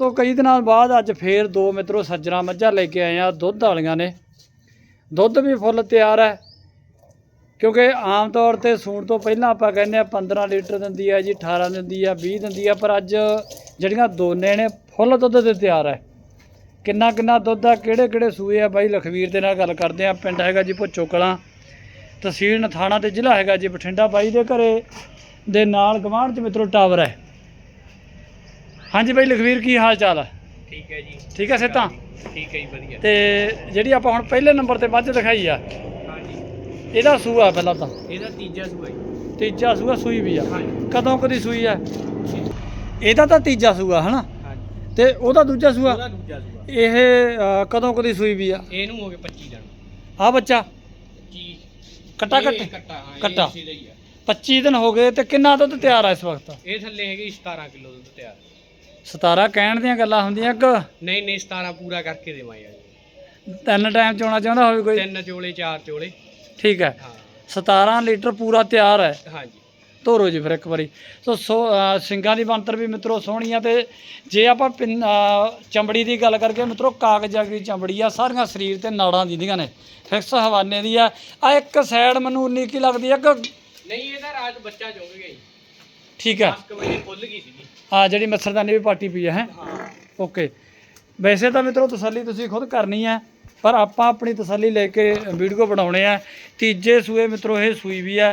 ਤੋਂ ਕਈ ਦਿਨਾਂ ਬਾਅਦ ਅੱਜ ਫੇਰ ਦੋ ਮਿੱਤਰੋ ਸੱਜਣਾ ਮੱਝਾਂ ਲੈ ਕੇ ਆਏ ਆ, ਦੁੱਧ ਵਾਲੀਆਂ ਨੇ। ਦੁੱਧ ਵੀ ਫੁੱਲ ਤਿਆਰ ਹੈ, ਕਿਉਂਕਿ ਆਮ ਤੌਰ ਤੇ ਸੂਣ ਤੋਂ ਪਹਿਲਾਂ ਆਪਾਂ ਕਹਿੰਦੇ ਆ 15 ਲੀਟਰ ਦਿੰਦੀ ਆ ਜੀ 18 ਦਿੰਦੀ ਆ 20 ਦਿੰਦੀ ਆ ਪਰ ਅੱਜ ਜਿਹੜੀਆਂ ਦੋਨੇ ਨੇ ਫੁੱਲ ਦੁੱਧ ਤੇ ਤਿਆਰ ਹੈ। ਕਿੰਨਾ ਕਿੰਨਾ ਦੁੱਧ ਆ, ਕਿਹੜੇ ਕਿਹੜੇ ਸੂਏ ਆ, ਬਾਈ ਲਖਵੀਰ ਦੇ ਨਾਲ ਗੱਲ ਕਰਦੇ ਆ। ਪਿੰਡ ਹੈਗਾ ਜੀ ਭੁੱਚੋ ਕਲਾਂ, ਤਹਿਸੀਲ ਨਥਾਣਾ ਤੇ ਜ਼ਿਲ੍ਹਾ ਹੈਗਾ ਜੀ ਬਠਿੰਡਾ। ਬਾਈ ਦੇ ਘਰੇ ਦੇ ਨਾਲ ਗਵਾਂਢ ਚ ਮਿੱਤਰੋ ਟਾਵਰ ਹੈ। ਹਾਂਜੀ ਬਾਈ ਲਖਵੀਰ ਕੀ ਹਾਲ ਚਾਲ ਹੈ ਠੀਕ ਹੈ ਜੀ। ਠੀਕ ਹੈ ਸੇਤਾਂ ਠੀਕ ਹੈ ਜੀ ਵਧੀਆ। ਤੇ ਜਿਹੜੀ ਆਪਾਂ ਹੁਣ ਪਹਿਲੇ ਨੰਬਰ ਤੇ ਮੱਝ ਦਿਖਾਈ ਆ ਹਾਂਜੀ। ਇਹਦਾ ਸੂਆ ਪਹਿਲਾਂ ਤਾਂ। ਇਹਦਾ ਤੀਜਾ ਸੂਆ ਜੀ। ਤੀਜਾ ਸੂਆ ਸੂਈ ਵੀ ਆ। ਕਦੋਂ ਕਦੀ ਸੂਈ ਆ? ਇਹਦਾ ਤਾਂ ਤੀਜਾ ਸੂਆ ਹਨਾ? ਹਾਂਜੀ। ਤੇ ਉਹਦਾ ਦੂਜਾ ਸੂਆ? ਉਹਦਾ ਦੂਜਾ ਸੂਆ। ਇਹ ਕਦੋਂ ਕਦੀ ਸੂਈ ਵੀ ਆ? ਇਹਨੂੰ ਹੋ ਗਏ 25 ਦਿਨ ਆ ਬੱਚਾ? 25 ਕੱਟਾ ਕੱਟ? ਕੱਟਾ ਹਾਂ ਇਹ ਕੱਟਾ। ਇਸੇ ਦਾ ਹੀ ਆ। 25 ਦਿਨ ਹੋ ਗਏ ਤੇ ਕਿੰਨਾ ਦੁੱਧ ਤਿਆਰ ਆ ਇਸ ਵਕਤ? ਇਹ ਥੱਲੇ ਹੈਗੀ 17 ਕਿਲੋ ਦੁੱਧ ਤਿਆਰ। 17 ਕਹਿਣ ਦੀਆਂ ਗੱਲਾਂ ਹੁੰਦੀਆਂ ਕਿ ਨਹੀਂ ਨਹੀਂ 17 ਪੂਰਾ ਕਰਕੇ ਦੇਵਾਂਗੇ ਜੀ ਤਿੰਨ ਟਾਈਮ ਚੋਣਾ ਚਾਹੁੰਦਾ ਹੋਵੇ ਕੋਈ? ਤਿੰਨ ਚੋਲੇ ਚਾਰ ਚੋਲੇ। ਠੀਕ ਹੈ। ਹਾਂ। 17 ਲੀਟਰ ਪੂਰਾ ਤਿਆਰ ਹੈ। ਹਾਂਜੀ। ਧੋਰੋ ਜੀ ਫਿਰ ਇੱਕ ਵਾਰੀ। ਸੋ ਸੋ ਅ, ਸਿੰਗਾਂ ਦੀ ਬਣਤਰ ਵੀ ਮਿੱਤਰੋ ਸੋਹਣੀ ਆ ਤੇ ਜੇ ਆਪਾਂ ਚਮੜੀ ਦੀ ਗੱਲ ਕਰਕੇ ਮਿੱਤਰੋ ਕਾਗਜ਼ਾਂ ਦੀ ਚਮੜੀ ਆ ਸਾਰੀਆਂ ਸਰੀਰ ਤੇ ਨਾੜਾਂ ਦੀਆਂ ਨੇ। ਫਿਕਸ ਹਵਾਨੇ ਦੀ ਆ। ਆ ਇੱਕ ਸਾਈਡ ਮੈਨੂੰ ਉਨੀ ਕੀ ਲੱਗਦੀ ਆ ਕਿ ਨਹੀਂ ਇਹਦਾ ਰਾਤ ਬੱਚਾ ਚੁੰਗ ਜੀ। ਠੀਕ ਹੈ 10 ਵਜੇ ਖੁੱਲ ਗਈ ਸੀਗੀ। ਆ ਜਿਹੜੀ ਮੱਛਰਦਾਨੀ ਵੀ ਪਾਟੀ ਪਈ ਹੈ ਹੈ? ਹਾਂ। ਓਕੇ। ਵੈਸੇ ਤਾਂ ਮਿੱਤਰੋ ਤਸੱਲੀ ਤੁਸੀਂ ਖੁਦ ਕਰਨੀ ਹੈ ਪਰ ਆਪਾਂ ਆਪਣੀ ਤਸੱਲੀ ਲੈ ਕੇ ਵੀਡੀਓ ਬਣਾਉਣੇ ਆ। ਤੀਜੇ ਸੂਏ ਮਿੱਤਰੋ ਇਹ ਸੂਈ ਵੀ ਹੈ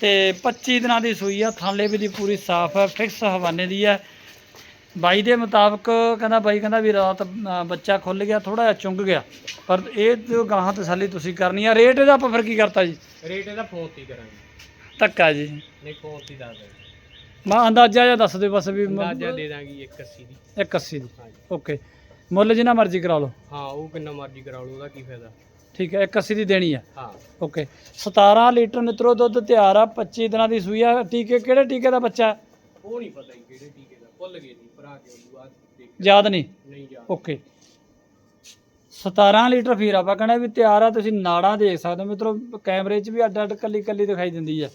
ਤੇ 25 ਦਿਨਾਂ ਦੀ ਸੂਈ ਆ ਥਾਲੇ ਵੀ ਦੀ ਪੂਰੀ ਸਾਫ਼ ਹੈ ਫਿਕਸ ਹਵਾਨੇ ਦੀ ਹੈ ਬਾਈ ਦੇ ਮੁਤਾਬਕ ਕਹਿੰਦਾ ਬਾਈ ਕਹਿੰਦਾ ਵੀ ਰਾਤ ਬੱਚਾ ਖੁੱਲ ਗਿਆ ਥੋੜਾ ਜਿਹਾ ਚੁੰਗ ਗਿਆ। ਪਰ ਇਹ ਜੋ ਗਾਹਾਂ ਤਸੱਲੀ ਤੁਸੀਂ ਕਰਨੀ ਆ ਰੇਟ ਇਹਦਾ ਆਪਾਂ ਫਿਰ ਕੀ ਕਰਤਾ ਜੀ? ਰੇਟ ਇਹਦਾ ਫੋਨ ਤੇ ਹੀ ਕਰਾਂਗੇ। ਧੱਕਾ ਜੀ। ਨਹੀਂ ਫੋਨ ਤੇ ਹੀ ਦੱਸ ਮੈਂ ਅੰਦਾਜ਼ਾ ਜਿਹਾ ਦੱਸ ਦਿਓ ਬਸ ਵੀ ਅੰਦਾਜ਼ਾ ਦੇ ਦਾਂਗੇ 180 ਦੀ। 81 ਦੀ। ਹਾਂਜੀ। ਓਕੇ। ਮੁੱਲ ਜਿੰਨਾ ਮਰਜ਼ੀ ਕਰਾ ਲਓ। ਹਾਂ ਉਹ ਕਿੰਨਾ ਮਰਜ਼ੀ ਕਰਾ ਲਓ ਉਹਦਾ ਕੀ ਫਾਇਦਾ? ਠੀਕ ਹੈ 81 ਦੀ ਦੇਣੀ ਆ। ਹਾਂ। ਓਕੇ। 17 ਲੀਟਰ ਮਿੱਤਰੋ ਦੁੱਧ ਤਿਆਰ ਆ 25 ਦਿਨਾਂ ਦੀ ਸੂਈ ਆ। ਟੀਕੇ ਕਿਹੜੇ ਟੀਕੇ ਦਾ ਬੱਚਾ? ਹੈ? ਉਹ ਨਹੀਂ ਪਤਾ ਜੀ ਕਿਹੜੇ ਟੀਕੇ ਦਾ। ਭੁੱਲ ਗਏ ਜੀ ਭਰਾ ਕੇ ਉਹਨੂੰ ਬਾਅਦ ਦੇਖ ਯਾਦ ਨਹੀਂ? ਨਹੀਂ ਜਾ ਓਕੇ। 17 ਲੀਟਰ ਫੀਰ ਆਪਾਂ ਕਹਿੰਦੇ ਵੀ ਤਿਆਰ ਆ ਤੁਸੀਂ ਨਾੜਾਂ ਦੇਖ ਸਕਦੇ ਹੋ ਮਿੱਤਰੋ ਕੈਮਰੇ 'ਚ ਵੀ ਅੱਡ ਅੱਡ ਕੱਲੀ ਕੱਲੀ ਦਿਖਾਈ ਦਿੰਦੀ ਆ।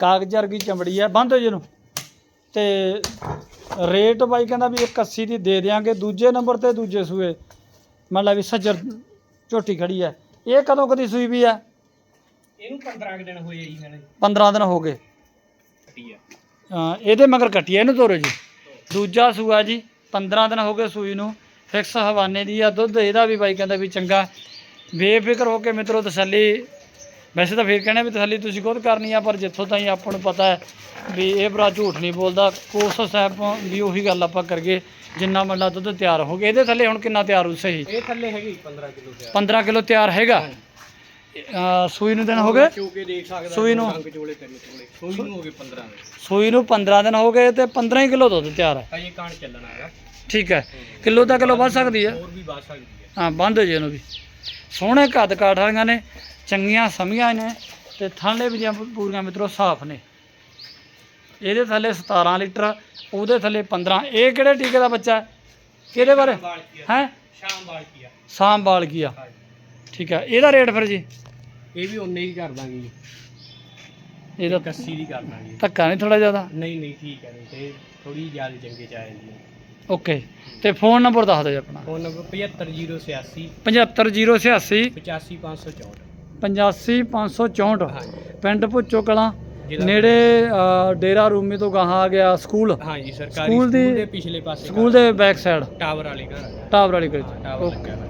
ਕਾਗਜ਼ ਵਰਗੀ ਚਮੜੀ ਆ ਬੰਦ ਹੋ ਜਿਹਨੂੰ ਤੇ ਰੇਟ ਬਾਈ ਕਹਿੰਦਾ ਵੀ 180 ਦੀ ਦੇ ਦਿਆਂਗੇ ਦੂਜੇ ਨੰਬਰ ਤੇ ਦੂਜੇ ਸੂਏ। ਮੰਨ ਲਾ ਵੀ ਸੱਜਰ ਝੋਟੀ ਖੜੀ ਆ। ਇਹ ਕਦੋਂ ਕਦੀ ਸੂਈ ਵੀ ਆ? ਇਹਨੂੰ 15 ਕੁ ਦਿਨ ਹੋਏ ਜੀ ਮੈਨੇ 15 ਦਿਨ ਹੋ ਗਏ। ਕੱਟੀ ਆ। ਇਹਦੇ ਮਗਰ ਕੱਟੀ ਇਹਨੂੰ ਤੋਰੋ ਜੀ। ਦੂਜਾ ਸੂਆ ਜੀ 15 ਦਿਨ ਹੋ ਗਏ ਸੂਈ ਨੂੰ। ਫਿਕਸ ਹਵਾਨੇ ਦੀ ਆ ਦੁੱਧ ਇਹਦਾ ਵੀ ਬਾਈ ਕਹਿੰਦਾ ਵੀ ਚੰਗਾ। ਬੇਫਿਕਰ ਹੋ ਕੇ ਮਿੱਤਰੋ ਤਸੱਲੀ ਵੈਸੇ ਤਾਂ ਫਿਰ ਕਹਿੰਦੇ ਵੀ ਤਸੱਲੀ ਤੁਸੀਂ ਖੁਦ ਕਰਨੀ ਆ ਪਰ ਜਿੱਥੋਂ ਤਾਈਂ ਆਪਾਂ ਨੂੰ ਪਤਾ ਹੈ ਵੀ ਇਹ ਭਰਾ ਝੂਠ ਨਹੀਂ ਬੋਲਦਾ। ਕੋਸ ਸਾਹਿਬ ਵੀ ਉਹੀ ਗੱਲ ਆਪਾਂ ਕਰਗੇ ਜਿੰਨਾ ਮੱਲਾ ਦੁੱਧ ਤਿਆਰ ਹੋ ਗਿਆ। ਇਹਦੇ ਥੱਲੇ ਹੁਣ ਕਿੰਨਾ ਤਿਆਰ ਹੋ ਸਹੀ? ਇਹ ਥੱਲੇ ਹੈਗੀ 15 ਕਿਲੋ ਤਿਆਰ। 15 ਕਿਲੋ ਤਿਆਰ ਹੈਗਾ। ਸੂਈ ਨੂੰ ਦਿਨ ਹੋ ਗਏ? ਦੇਖ ਸਕਦਾ ਸੂਈ ਨੂੰ? ਚੋਲੇ ਚੋਲੇ। ਸੂਈ ਨੂੰ ਹੋ ਗਏ 15 ਦੇ ਸੂਈ ਨੂੰ 15 ਦਿਨ ਹੋ ਗਏ ਤੇ 15 ਹੀ ਕਿਲੋ ਦੁੱਧ ਤਿਆਰ ਹੈ। ਅਜੇ ਕਾਣ ਚੱਲਣਾ ਹੈਗਾ। ਠੀਕ ਹੈ। ਕਿਲੋ ਦਾ ਕਿਲੋ ਵੱਧ ਸਕਦੀ ਹੈ। ਹੋਰ ਵੀ ਬਾਤ ਸਕਦੀ ਹੈ। ਹਾਂ ਬੰਦ ਹੋ ਜੇ ਇਹਨੂੰ ਵੀ। ਸੋਹਣੇ ਕੱਦ ਕਾਠ ਵਾਲੀਆਂ ਨੇ ਚੰਗੀਆਂ ਸਮੀਆਂ ਨੇ ਤੇ ਥਾਲੇ ਵੀ ਦੀਆਂ ਪੂਰੀਆਂ ਮਿੱਤਰੋ ਸਾਫ਼ ਨੇ। ਇਹਦੇ ਥੱਲੇ 17 ਲੀਟਰ ਉਹਦੇ ਥੱਲੇ 15 ਇਹ ਕਿਹੜੇ ਟੀਕੇ ਦਾ ਬੱਚਾ? ਕਿਹਦੇ ਬਾਰੇ? ਆ ਹੈ? ਸ਼ਾਮ ਬਾਲ ਕੀ ਆ ਸਾਮ ਬਾਲ ਗਿਆ ਹਾਂਜੀ। ਠੀਕ ਹੈ ਇਹਦਾ ਰੇਟ ਫਿਰ ਜੀ? ਇਹ ਵੀ ਉਨੇ ਹੀ ਕਰ ਦਾਂਗੇ ਜੀ। ਇਹਦਾ 81 ਦੀ ਕਰ ਦਾਂਗੇ। ਧੱਕਾ ਨਹੀਂ ਥੋੜਾ ਜ਼ਿਆਦਾ? ਨਹੀਂ ਨਹੀਂ ਠੀਕ ਹੈ ਨਹੀਂ ਤੇ ਥੋੜੀ ਜ਼ਿਆਦਾ ਚੰਗੇ ਚ ਆ ਜਾਂਦੀ ਹੈ ਓਕੇ। ਤੇ ਫੋਨ ਨੰਬਰ ਦੱਸ ਦਿਓ ਜੀ ਆਪਣਾ। ਫੋਨ ਨੰਬਰ 75086 75086 85564 85564 ਹਾਂਜੀ। ਪਿੰਡ ਭੁੱਚੋ ਕਲਾਂ ਜ਼ਿਲ੍ਹਾ- ਨੇੜੇ ਅ, ਡੇਰਾ ਰੂਮੀ ਤੋਂ ਗਾਹਾਂ ਆ ਗਿਆ ਸਕੂਲ। ਹਾਂਜੀ ਸਰਕਾਰੀ ਸਕੂਲ ਸਕੂਲ ਦੀ- ਦੇ ਪਿਛਲੇ ਪਾਸੇ ਸਕੂਲ ਦੇ ਬੈਕ ਸਾਈਡ। ਟਾਵਰ ਵਾਲੇ ਘਰ। ਟਾਵਰ ਵਾਲੀ ਗਲੀ ਹਾਂ, ਚ ਟਾਵਰ ਓਕੇ। ਹੋਇਆ।